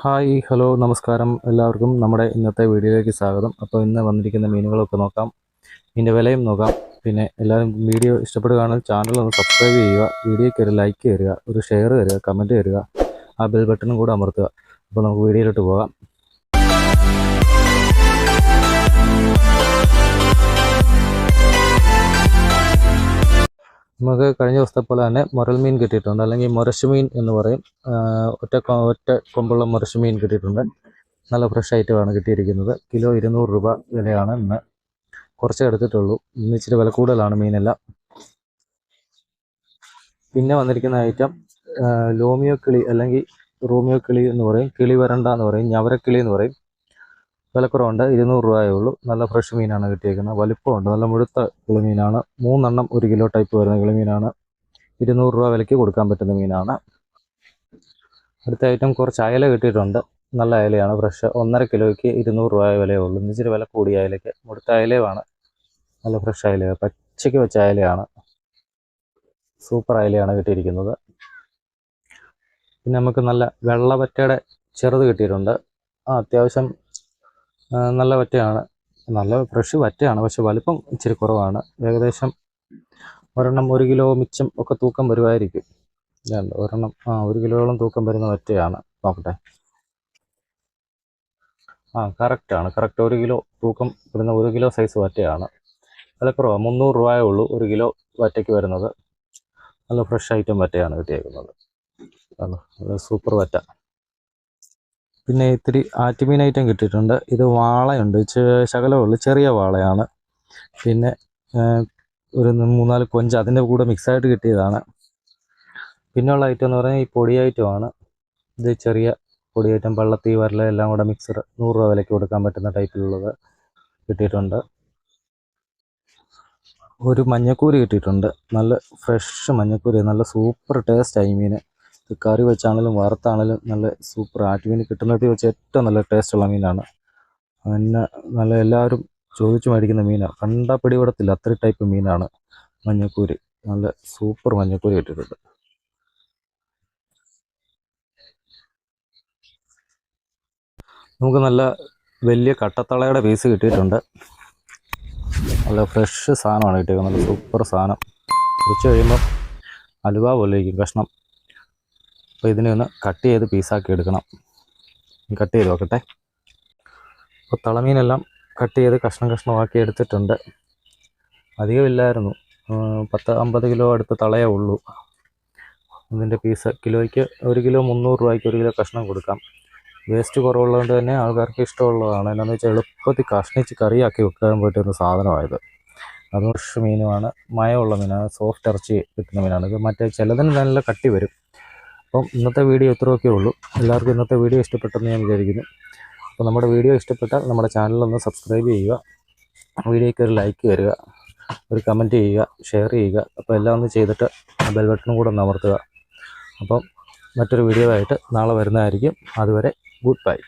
Hi hello നമസ്കാരം എല്ലാവർക്കും നമ്മുടെ ഇന്നത്തെ വീഡിയോയിലേക്ക് സ്വാഗതം. അപ്പോൾ ഇന്ന് വന്നിരിക്കുന്ന മീനുകളൊക്കെ നോക്കാം. ഇതിന്റെ വിലയും നോക്കാം. പിന്നെ എല്ലാവരും വീഡിയോ ഇഷ്ടപ്പെടുകയാണെങ്കിൽ ചാനൽ ഒന്ന് സബ്സ്ക്രൈബ് ചെയ്യുക വീഡിയോയ്ക്ക് ഒരു ലൈക്ക് തരിക ഒരു ഷെയർ തരിക കമന്റ് തരിക ആ ബെൽ ബട്ടണും കൂടെ അമർത്തുക. അപ്പോൾ നമുക്ക് വീഡിയോയിലോട്ട് പോകാം. നമുക്ക് കഴിഞ്ഞ ദിവസത്തെ പോലെ തന്നെ മുരൽ മീൻ കിട്ടിയിട്ടുണ്ട്. അല്ലെങ്കിൽ മുരശുമീൻ എന്ന് പറയും. ഒറ്റ ഒറ്റ കൊമ്പുള്ള മുരശുമീൻ കിട്ടിയിട്ടുണ്ട്. നല്ല ഫ്രഷ് ഐറ്റമാണ് കിട്ടിയിരിക്കുന്നത്. കിലോ ഇരുന്നൂറ് രൂപ വിലയാണ് ഇന്ന്. കുറച്ചേ എടുത്തിട്ടുള്ളൂ. ഇന്ന് ഇച്ചിരി വില കൂടുതലാണ് മീനെല്ലാം. പിന്നെ വന്നിരിക്കുന്ന ഐറ്റം ലോമിയോ കിളി അല്ലെങ്കിൽ റോമിയോ കിളി എന്ന് പറയും. കിളി വരണ്ട എന്ന് പറയും. ഞവരക്കിളി എന്ന് പറയും. വിലക്കുറവുണ്ട്. ഇരുന്നൂറ് രൂപയേ ഉള്ളൂ. നല്ല ഫ്രഷ് മീനാണ് കിട്ടിയേക്കുന്നത്. വലിപ്പമുണ്ട്. നല്ല മുഴുത്ത കിളിമീനാണ് മൂന്നെണ്ണം ഒരു കിലോ ടൈപ്പ് വരുന്ന കിളിമീനാണ് ഇരുന്നൂറ് രൂപ വിലയ്ക്ക് കൊടുക്കാൻ പറ്റുന്ന മീനാണ്. അടുത്ത ഐറ്റം കുറച്ച് അയല കിട്ടിയിട്ടുണ്ട്. നല്ല അയലയാണ് ഫ്രഷ് ഒന്നര കിലോയ്ക്ക് ഇരുന്നൂറ് രൂപ വിലയേ ഉള്ളൂ. ഇന്നിച്ചിരി വില കൂടിയ അയലയ്ക്ക്. മുടുത്ത അയലയുമാണ്. നല്ല ഫ്രഷ് അയല പച്ചയ്ക്ക് വെച്ച അയലയാണ്. സൂപ്പർ അയലയാണ് കിട്ടിയിരിക്കുന്നത്. പിന്നെ നമുക്ക് നല്ല വെള്ളവറ്റയുടെ ചെറുത് കിട്ടിയിട്ടുണ്ട്. ആ അത്യാവശ്യം നല്ല വറ്റയാണ്. നല്ല ഫ്രഷ് വറ്റയാണ് പക്ഷെ വലിപ്പം ഇച്ചിരി കുറവാണ്. ഏകദേശം ഒരെണ്ണം ഒരു കിലോ മിച്ചം ഒക്കെ തൂക്കം വരുമായിരിക്കും. രണ്ട് ഒരെണ്ണം ആ ഒരു കിലോയോളം തൂക്കം വരുന്ന വറ്റയാണ്. നോക്കട്ടെ. ആ കറക്റ്റാണ് കറക്റ്റ് ഒരു കിലോ തൂക്കം വരുന്ന ഒരു കിലോ സൈസ് വറ്റയാണ്. വിലക്കുറവാണ് മുന്നൂറ് രൂപയേ ഉള്ളൂ ഒരു കിലോ വറ്റയ്ക്ക് വരുന്നത്. നല്ല ഫ്രഷ് ഐറ്റം വറ്റയാണ് കിട്ടിയേക്കുന്നത്. സൂപ്പർ വറ്റ. പിന്നെ ഇത്തിരി ആറ്റുമീൻ ഐറ്റം കിട്ടിയിട്ടുണ്ട്. ഇത് വാളയുണ്ട്. ശകലമുള്ളു ചെറിയ വാളയാണ്. പിന്നെ ഒരു മൂന്നാൽ കൊഞ്ച് അതിന്റെ കൂടെ മിക്സായിട്ട് കിട്ടിയതാണ്. പിന്നെയുള്ള ഐറ്റം എന്ന് പറഞ്ഞാൽ ഈ പൊടി ഐറ്റമാണ് ഇത് ചെറിയ പൊടി ഐറ്റം പള്ളത്തി വരല എല്ലാം കൂടെ മിക്സർ നൂറ് രൂപ വിലയ്ക്ക് കൊടുക്കാൻ പറ്റുന്ന ടൈപ്പിലുള്ളത് കിട്ടിയിട്ടുണ്ട്. ഒരു മഞ്ഞക്കൂരി കിട്ടിയിട്ടുണ്ട്. നല്ല ഫ്രഷ് മഞ്ഞക്കൂരി നല്ല സൂപ്പർ ടേസ്റ്റ് ആയി മീൻ കറി വെച്ചാണെങ്കിലും വറുത്താണെങ്കിലും നല്ല സൂപ്പർ ആറ്റുമീൻ കിട്ടുന്നതിൽ വെച്ച് ഏറ്റവും നല്ല ടേസ്റ്റുള്ള മീനാണ്. പിന്നെ നല്ല എല്ലാവരും ചോദിച്ചു മേടിക്കുന്ന മീനാണ് കണ്ട പിടിപെടത്തില്ല. അത്ര ടൈപ്പ് മീനാണ് മഞ്ഞക്കൂരി നല്ല സൂപ്പർ മഞ്ഞക്കൂരി കിട്ടിയിട്ടുണ്ട്. നമുക്ക് നല്ല വലിയ കട്ടത്തളയുടെ പീസ് കിട്ടിയിട്ടുണ്ട്. നല്ല ഫ്രഷ് സാധനമാണ് കിട്ടിയത് നല്ല സൂപ്പർ സാധനം. കുറച്ച് കഴിയുമ്പോൾ അലുവ പോലെ ഇരിക്കും കഷ്ണം. അപ്പോൾ ഇതിനെ ഒന്ന് കട്ട് ചെയ്ത് പീസാക്കി എടുക്കണം. കട്ട് ചെയ്ത് നോക്കട്ടെ. അപ്പോൾ തളമീനെല്ലാം കട്ട് ചെയ്ത് കഷ്ണം കഷ്ണമാക്കി എടുത്തിട്ടുണ്ട്. അധികമില്ലായിരുന്നു. പത്ത് അമ്പത് കിലോ അടുത്ത് തളയേ ഉള്ളൂ. ഇതിന്റെ പീസ് കിലോയ്ക്ക് ഒരു കിലോ മുന്നൂറ് രൂപയ്ക്ക് ഒരു കിലോ കഷ്ണം കൊടുക്കാം. വേസ്റ്റ് കുറവുള്ളതുകൊണ്ട് തന്നെ ആൾക്കാർക്ക് ഇഷ്ടമുള്ളതാണ്. എന്നാന്ന് വെച്ചാൽ എളുപ്പത്തിൽ കഷ്ണിച്ച് കറിയാക്കി വെക്കാൻ പറ്റുന്ന സാധനമായത്. അത് ഫ്രഷ് മീനുമാണ്. മയമുള്ള മീനാണ്. സോഫ്റ്റ് ഇറച്ചി കിട്ടുന്ന മീനാണ്. ഇത് മറ്റേ ചിലതിന് നല്ല കട്ടി വരും. അപ്പം ഇന്നത്തെ വീഡിയോ ഇത്രയൊക്കെ ഉള്ളൂ. എല്ലാവർക്കും ഇന്നത്തെ വീഡിയോ ഇഷ്ടപ്പെട്ടെന്ന് ഞാൻ വിചാരിക്കുന്നു. അപ്പോൾ നമ്മുടെ വീഡിയോ ഇഷ്ടപ്പെട്ടാൽ നമ്മുടെ ചാനലൊന്ന് സബ്സ്ക്രൈബ് ചെയ്യുക. വീഡിയോയ്ക്ക് ഒരു ലൈക്ക് തരിക ഒരു കമന്റ് ചെയ്യുക. ഷെയർ ചെയ്യുക. അപ്പോൾ എല്ലാം ഒന്ന് ചെയ്തിട്ട് ബെൽ ബട്ടണും കൂടെ ഒന്ന് അമർത്തുക. അപ്പം മറ്റൊരു വീഡിയോ ആയിട്ട് നാളെ വരുന്നതായിരിക്കും. അതുവരെ ഗുഡ് ബൈ